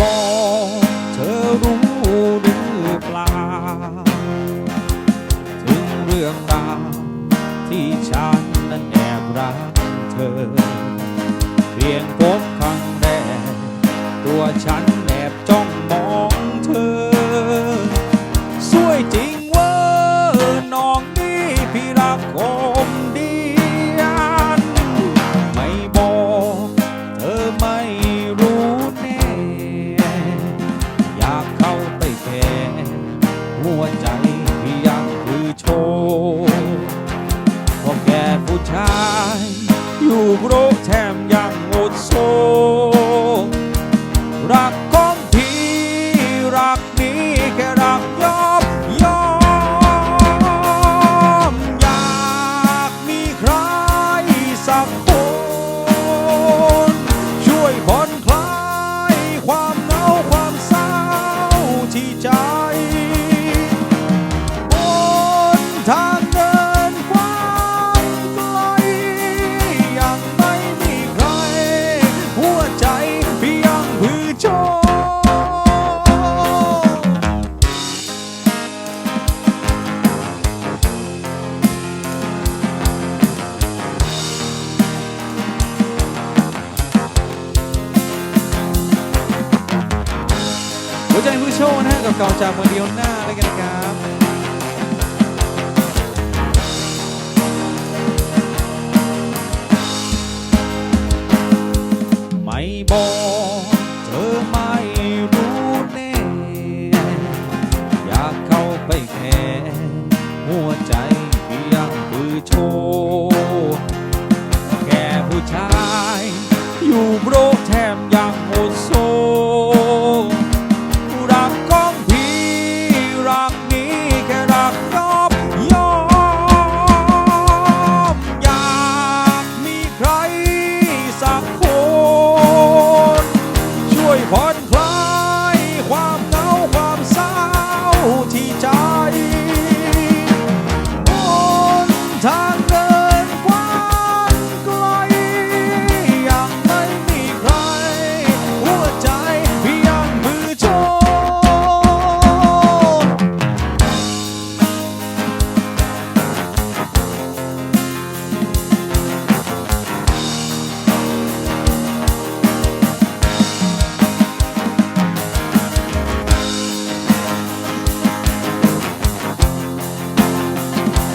บอกเธอรู้หรือเปล่า ถึงเรื่องราวที่ฉันนั้นแอบรักเธอ เพียงพบครั้งแรกตัวฉัน หัวใจ พี่ยังคือโชว์เพราะแกผู้ชาย ใจผู้โชว์นะฮะกับเก่าจากเมืองเดียวหน้าแล้วกันครับ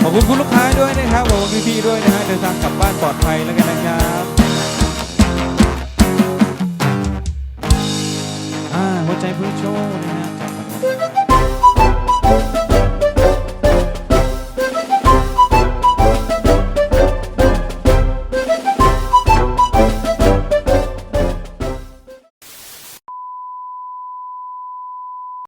ขอบคุณคุณลูกค้าด้วยนะครับ ขอบคุณพี่ๆด้วยนะฮะเดินทางกลับบ้านปลอดภัยแล้วกันนะครับอ่าหัวใจเพื่อโชว์นะฮะจากมัน